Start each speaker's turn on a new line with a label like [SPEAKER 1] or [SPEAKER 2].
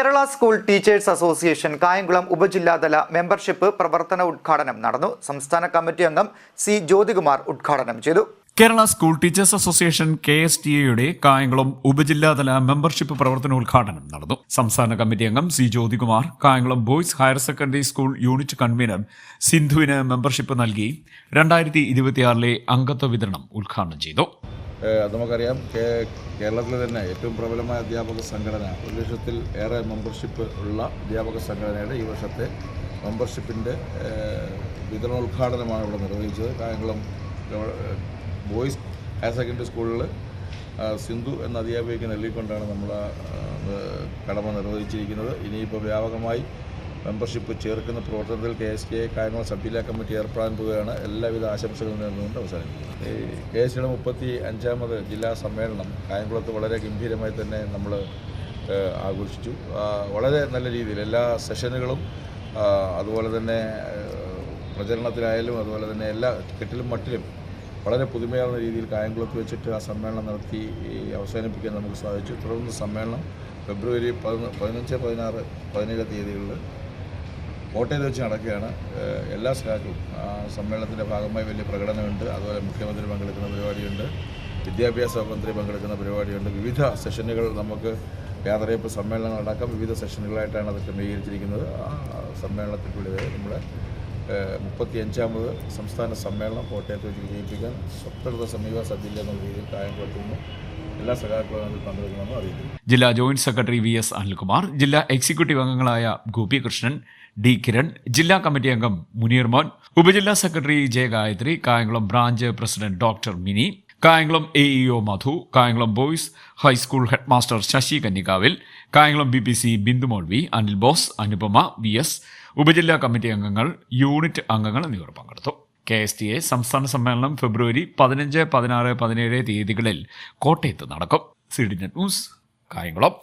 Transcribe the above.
[SPEAKER 1] Kerala school teachers association Kayamkulam ഉപജില്ലാതല membership പ്രവർത്തന ഉദ്ഘാടനം നടന്നു. സംസ്ഥാന കമ്മിറ്റി അംഗം സി ജ്യോതികുമാർ ഉദ്ഘാടനം ചെയ്തു.
[SPEAKER 2] Kerala school teachers association K S T എയുടെ കായംകുളം ഉപജില്ലാതല മെമ്പർഷിപ്പ് പ്രവർത്തനോദ്ഘാടനം നടന്നു. സംസ്ഥാന കമ്മിറ്റി അംഗം C Jyothikumar Kayamkulam boys higher secondary school unit convener സിന്ധുവിന് membership നൽകി രണ്ടായിരത്തി ഇരുപത്തിയാറിലെ അംഗത്വ വിതരണം ഉദ്ഘാടനം ചെയ്തു.
[SPEAKER 3] നമുക്കറിയാം. കേ- കേരളത്തിലെ തന്നെ ഏറ്റവും പ്രബലമായ അധ്യാപക സംഘടന ഒരു ലക്ഷത്തിൽ ഏറെ മെമ്പർഷിപ്പ് ഉള്ള അധ്യാപക സംഘടനയുടെ ഈ വർഷത്തെ മെമ്പർഷിപ്പിന്റെ വിതരണോദ്ഘാടനമാണ് ഇവിടെ നിർവഹിച്ചത്. കായംകുളം ബോയ്സ് ഹയർ സെക്കൻഡറി സ്കൂളിൽ സിന്ധു എന്ന അധ്യാപികയ്ക്ക് നൽകിക്കൊണ്ടാണ് നമ്മൾ കടമ നിർവഹിച്ചിരിക്കുന്നത്. ഇനിയിപ്പോൾ വ്യാപകമായി മെമ്പർഷിപ്പ് ചേർക്കുന്ന പ്രവർത്തനത്തിൽ K S K Kayamkulam sub ജില്ലാ കമ്മിറ്റി ഏർപ്പെടാൻ പോവുകയാണ്. എല്ലാവിധ ആശംസകളും നേർന്നുകൊണ്ട് അവസാനിപ്പിക്കുന്നു. ഈ കെ എസ് സിയുടെ മുപ്പത്തി അഞ്ചാമത് ജില്ലാ സമ്മേളനം കായംകുളത്ത് വളരെ ഗംഭീരമായി തന്നെ നമ്മൾ ആഘോഷിച്ചു. വളരെ നല്ല രീതിയിൽ എല്ലാ സെഷനുകളും അതുപോലെ തന്നെ പ്രചരണത്തിലായാലും അതുപോലെ തന്നെ എല്ലാ കെട്ടിലും മട്ടിലും വളരെ പുതുമയാർന്ന രീതിയിൽ കായംകുളത്ത് വെച്ചിട്ട് ആ സമ്മേളനം നടത്തി അവസാനിപ്പിക്കാൻ നമുക്ക് സാധിച്ചു. തുടർന്ന് സമ്മേളനം ഫെബ്രുവരി പതിന പതിനഞ്ച് പതിനാറ് പതിനേഴ് തീയതികളിൽ കോട്ടയത്ത് വെച്ച് നടക്കുകയാണ് എല്ലാ ആ സമ്മേളനത്തിന്റെ ഭാഗമായി വലിയ പ്രകടനമുണ്ട്. അതുപോലെ മുഖ്യമന്ത്രി പങ്കെടുക്കുന്ന പരിപാടിയുണ്ട്. വിദ്യാഭ്യാസ മന്ത്രി പങ്കെടുക്കുന്ന പരിപാടിയുണ്ട്. വിവിധ സെഷനുകൾ നമുക്ക് യാത്രയപ്പ് സമ്മേളനങ്ങൾ അടക്കം വിവിധ സെഷനുകളായിട്ടാണ് അത് ക്രമീകരിച്ചിരിക്കുന്നത്. ആ സമ്മേളനത്തിലൂടെ നമ്മുടെ മുപ്പത്തി അഞ്ചാമത് സംസ്ഥാന സമ്മേളനം കോട്ടയത്ത് വെച്ച് വിജയിപ്പിക്കാൻ സ്വപ്നത സമീപ സജ്ജില്ല എന്ന രീതിയിൽ കായം എല്ലാ അറിയിക്കുന്നു.
[SPEAKER 2] ജില്ലാ joint secretary V S Anilkumar ജില്ലാ എക്സിക്യൂട്ടീവ് അംഗങ്ങളായ ഗോപികൃഷ്ണൻ ഡി കിരൺ ജില്ലാ കമ്മിറ്റി അംഗം മുനീർ മോൻ ഉപജില്ലാ secretary J Gayathri Kayamkulam branch president doctor Mini Kayamkulam A EO Madhu Kayamkulam boys high school headmaster Sasi കന്നിക്കാവിൽ Kayamkulam B P C ബിന്ദുമോൾവി അനിൽ ബോസ് അനുപമ വി എസ് ഉപജില്ലാ committee അംഗങ്ങൾ unit അംഗങ്ങൾ എന്നിവർ പങ്കെടുത്തു. കെ എസ് ടി എ സംസ്ഥാന സമ്മേളനം ഫെബ്രുവരി പതിനഞ്ച് പതിനാറ് പതിനേഴ് തീയതികളിൽ കോട്ടയത്ത് നടക്കും. C D news Kayamkulam.